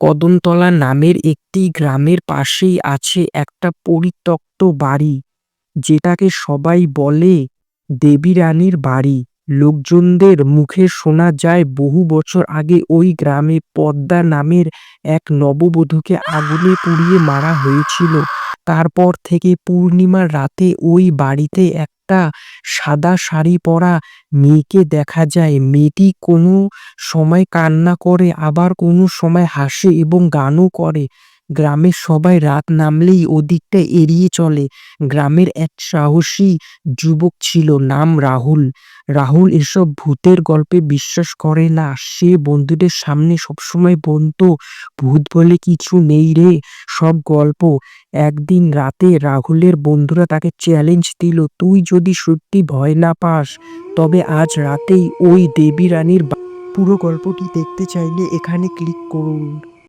কদমতলা নামের একটি গ্রামের পাশেই আছে একটা পরিত্যক্ত বাড়ি, যেটাকে সবাই বলে দেবী রানীর বাড়ি। লোকজনদের মুখে শোনা যায়, বহু বছর আগে ওই গ্রামে পদ্মা নামের এক নববধূকে আগুনে পুড়িয়ে মারা হয়েছিল। তারপর থেকে পূর্ণিমার রাতে ওই বাড়িতে একটা সাদা শাড়ি পরা মেয়েকে দেখা যায়। মেয়েটি কোনো সময় কান্না করে, আবার কোনো সময় হাসে এবং গানও করে। গ্রামের সবাই রাত নামলেই ওদিকটা এড়িয়ে চলে। গ্রামের এক সাহসী যুবক ছিল, নাম রাহুল। রাহুল এসব ভূতের গল্পে বিশ্বাস করে না। সে বন্ধুদের সামনে সবসময় বলতো, ভূত বলে কিছু নেই রে, সব গল্প। একদিন রাতে রাহুলের বন্ধুরা তাকে চ্যালেঞ্জ দিল, তুই যদি সত্যি ভয় না পাস, তবে আজ রাতেই ওই দেবী রানীর পুরো গল্পটি দেখতে চাইলে এখানে ক্লিক করুন।